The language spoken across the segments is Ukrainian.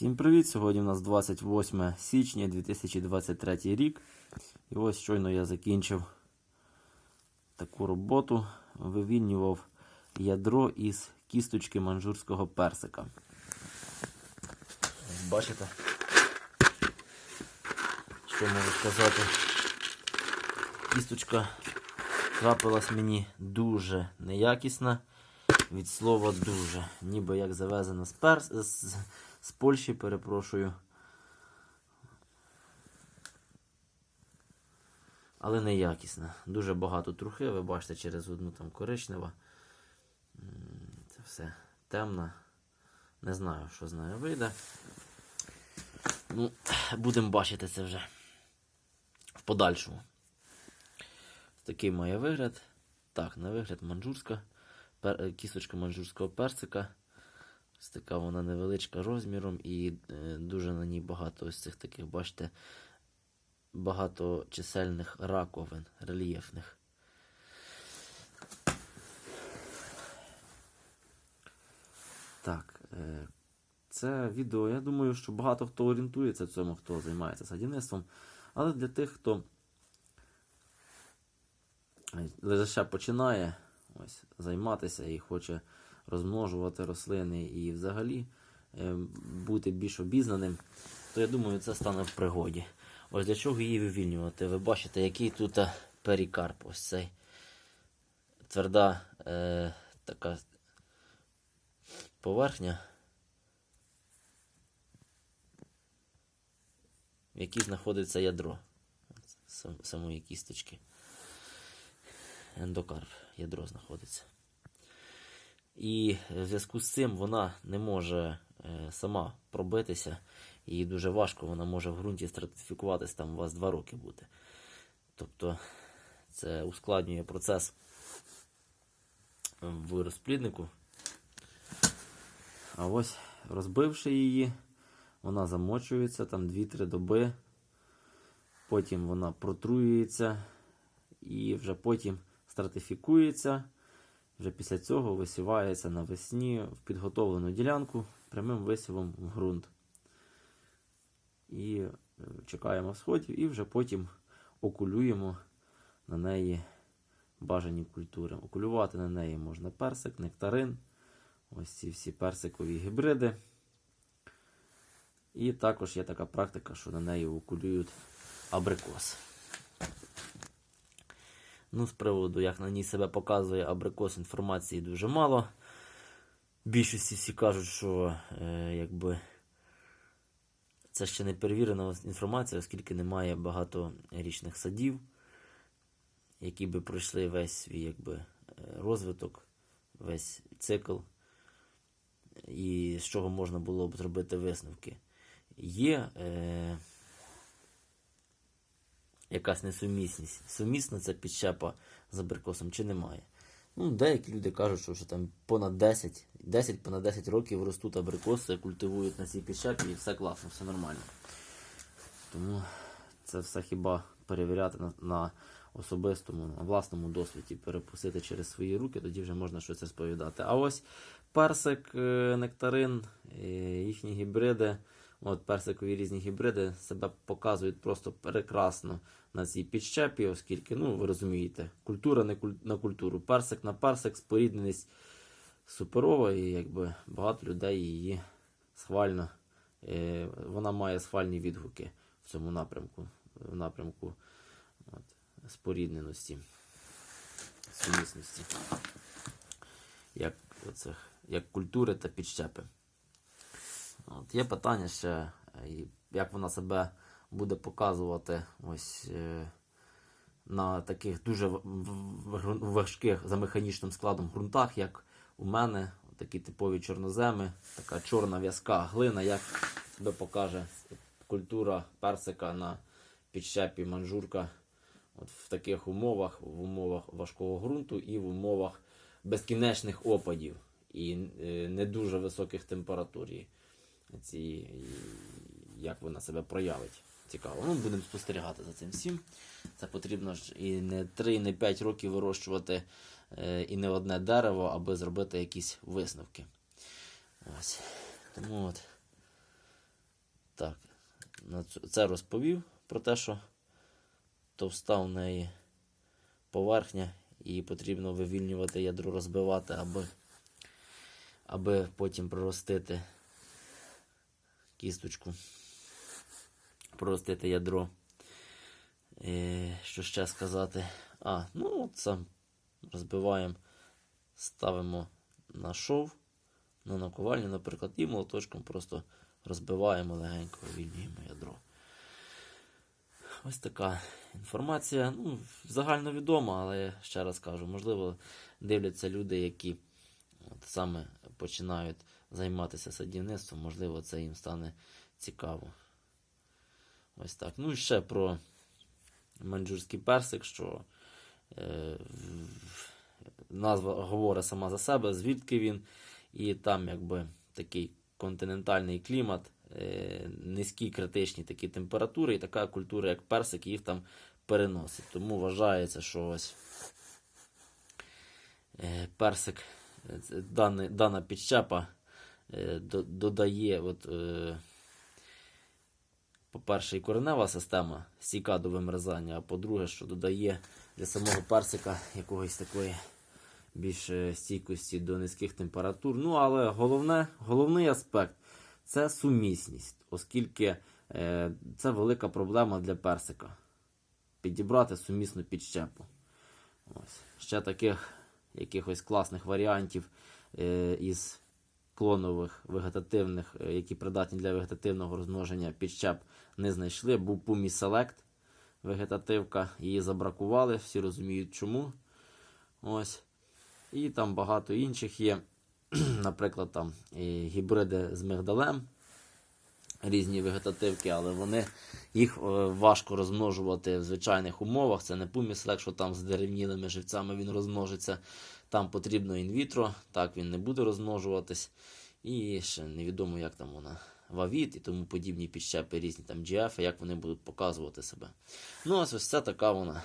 Всім привіт! Сьогодні у нас 28 січня 2023 рік. І ось щойно я закінчив таку роботу. Вивільнював ядро із кісточки манжурського персика. Бачите? Що можу сказати? Кісточка трапилась мені дуже неякісна. Від слова дуже. Ніби як завезена з, перс... з, з Польщі, перепрошую. Але неякісна. Дуже багато трухи, ви бачите, через одну там коричнева. Це все темна. Не знаю, що з нею вийде. Ну, будемо бачити це вже в подальшому. Такий має вигляд. Так, на вигляд манджурська. Кісточка манджурського персика. Ось така вона невеличка розміром і е, дуже на ній багато ось цих таких, бачите, багаточисельних раковин рельєфних. Так, е, це відео. Я думаю, що багато хто орієнтується цьому, хто займається садівництвом. Але для тих, хто е, лише починає ось, займатися і хоче розмножувати рослини і взагалі е, бути більш обізнаним, то я думаю, це стане в пригоді. Ось для чого її вивільнювати? Ви бачите, який тут е, перікарп. Ось цей тверда е, така поверхня, в якій знаходиться ядро самої кісточки. Ендокарп, ядро знаходиться. І в зв'язку з цим вона не може е, сама пробитися. Їй дуже важко, вона може в ґрунті стратифікуватись, там у вас 2 роки бути. Тобто це ускладнює процес в розпліднику. А ось розбивши її, вона замочується там 2-3 доби. Потім вона протруюється і вже потім стратифікується. Вже після цього висівається навесні в підготовлену ділянку прямим висівом в ґрунт. І е, чекаємо сходів, і вже потім окулюємо на неї бажані культури. Окулювати на неї можна персик, нектарин, ось ці всі персикові гібриди. І також є така практика, що на неї окулюють абрикос. Ну, з приводу, як на ній себе показує абрикос, інформації дуже мало. Більшості всі кажуть, що е, якби це ще не перевірена інформація, оскільки немає багаторічних садів, які би пройшли весь свій якби, е, розвиток, весь цикл, і з чого можна було б зробити висновки. Є е, якась несумісність. Сумісна це підщепа з абрикосом чи немає. Ну, деякі люди кажуть, що вже там понад 10, 10 понад 10 років ростуть абрикоси, культивують на цій підщепі і все класно, все нормально. Тому це все хіба перевіряти на, на особистому, на власному досвіді, перепустити через свої руки, тоді вже можна щось розповідати. А ось персик, е, нектарин, е, їхні гібриди. От персикові різні гібриди себе показують просто прекрасно на цій підщепі, оскільки, ну, ви розумієте, культура не куль... на культуру. Персик на персик, спорідненість суперова, і якби багато людей її схвально. Е, вона має схвальні відгуки в цьому напрямку, в напрямку от, спорідненості, сумісності, як, оцих, як культури та підщепи. От, Є питання ще, е, як вона себе буде показувати ось е, на таких дуже важких за механічним складом ґрунтах, як у мене, такі типові чорноземи, така чорна в'язка глина, як себе покаже культура персика на підщепі манжурка от в таких умовах, в умовах важкого ґрунту і в умовах безкінечних опадів і е, не дуже високих температур. Ці, як вона себе проявить. Цікаво. Ну, будемо спостерігати за цим всім. Це потрібно ж і не 3, і не 5 років вирощувати е, і не одне дерево, аби зробити якісь висновки. Ось. Тому от. Так, це розповів про те, що товста в неї поверхня, і потрібно вивільнювати ядро, розбивати, аби, аби потім проростити кісточку, проростити ядро. Е, що ще сказати? А, ну от сам розбиваємо, ставимо на шов, на наковальню, наприклад, і молоточком просто розбиваємо легенько, вивільнюємо ядро. Ось така інформація. Ну, загальновідома, але я ще раз кажу, можливо, дивляться люди, які от саме починають займатися садівництвом, можливо, це їм стане цікаво. Ось так. Ну і ще про манджурський персик, що е, назва говорить сама за себе, звідки він, і там якби такий континентальний клімат, е, низькі критичні такі температури, і така культура, як персик, їх там переносить. Тому вважається, що ось е, персик, е, це дане- дана підщепа е, додає, от, е, по-перше, і коренева система стійка до вимерзання, а по-друге, що додає для самого персика якогось такої більш е, стійкості до низьких температур. Ну, але головне, головний аспект це сумісність, оскільки е, це велика проблема для персика. Підібрати сумісну підщепу. Ось. Ще таких якихось класних варіантів е, із клонових вегетативних, е, які придатні для вегетативного розмноження підщеп, не знайшли. Був Select вегетативка, її забракували, всі розуміють чому. Ось. І там багато інших є. Наприклад, там гібриди з мигдалем, різні вегетативки, але вони їх е, важко розмножувати в звичайних умовах. Це не пуміселек, що там з деревнілими живцями він розмножиться. Там потрібно інвітро, так він не буде розмножуватись. І ще невідомо, як там вона вавіт і тому подібні підщепи різні там GF, як вони будуть показувати себе. Ну, ось ось це така вона.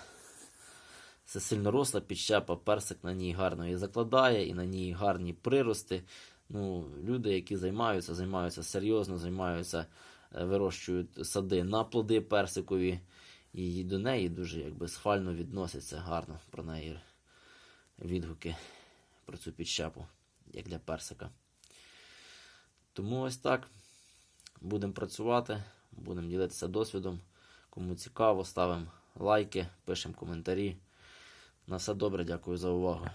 Це сильноросла підщепа, персик на ній гарно і закладає, і на ній гарні прирости. Ну, люди, які займаються, займаються серйозно, займаються, е, вирощують сади на плоди персикові, і до неї дуже якби схвально відносяться гарно про неї відгуки про цю підщепу, як для персика. Тому ось так. Будемо працювати, будемо ділитися досвідом. Кому цікаво, ставимо лайки, пишемо коментарі. На все добре, дякую за увагу.